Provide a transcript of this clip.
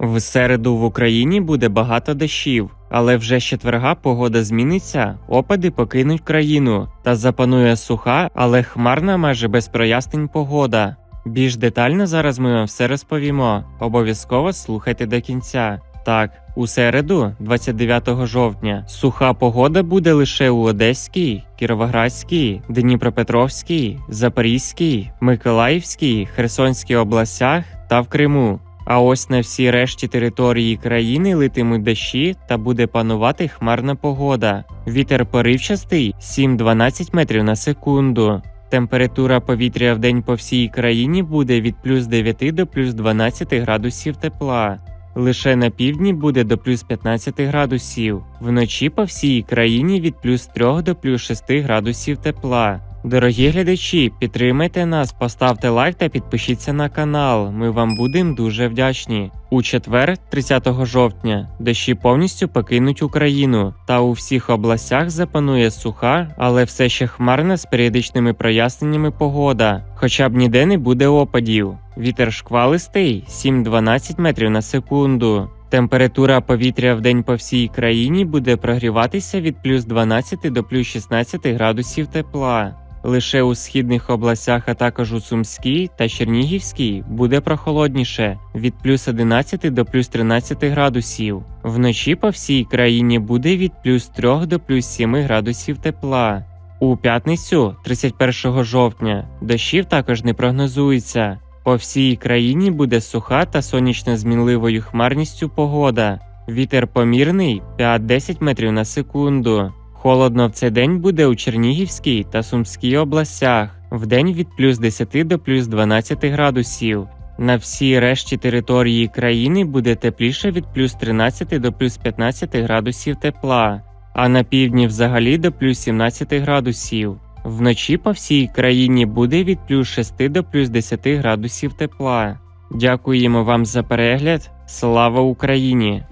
В середу в Україні буде багато дощів, але вже з четверга погода зміниться, опади покинуть країну та запанує суха, але хмарна майже без прояснень погода. Більш детально зараз ми вам все розповімо. Обов'язково слухайте до кінця. Так, у середу, 29 жовтня, суха погода буде лише у Одеській, Кіровоградській, Дніпропетровській, Запорізькій, Миколаївській, Херсонській областях та в Криму. А ось на всій решті території країни литимуть дощі та буде панувати хмарна погода. Вітер поривчастий 7-12 метрів на секунду. Температура повітря в день по всій країні буде від плюс 9 до плюс 12 градусів тепла. Лише на півдні буде до плюс 15 градусів. Вночі по всій країні від плюс 3 до плюс 6 градусів тепла. Дорогі глядачі, підтримайте нас, поставте лайк та підпишіться на канал. Ми вам будемо дуже вдячні. У четвер, 30 жовтня, дощі повністю покинуть Україну, та у всіх областях запанує суха, але все ще хмарна з періодичними проясненнями погода. Хоча б ніде не буде опадів. Вітер шквалистий 7-12 метрів на секунду. Температура повітря в день по всій країні буде прогріватися від плюс 12 до плюс 16 градусів тепла. Лише у східних областях, а також у Сумській та Чернігівській буде прохолодніше від плюс 11 до плюс 13 градусів. Вночі по всій країні буде від плюс 3 до плюс 7 градусів тепла. У п'ятницю, 31 жовтня, дощів також не прогнозується. По всій країні буде суха та сонячно змінливою хмарністю погода. Вітер помірний 5-10 метрів на секунду. Холодно в цей день буде у Чернігівській та Сумській областях, вдень від плюс 10 до плюс 12 градусів. На всій решті території країни буде тепліше від плюс 13 до плюс 15 градусів тепла, а на півдні взагалі до плюс 17 градусів. Вночі по всій країні буде від плюс 6 до плюс 10 градусів тепла. Дякуємо вам за перегляд. Слава Україні!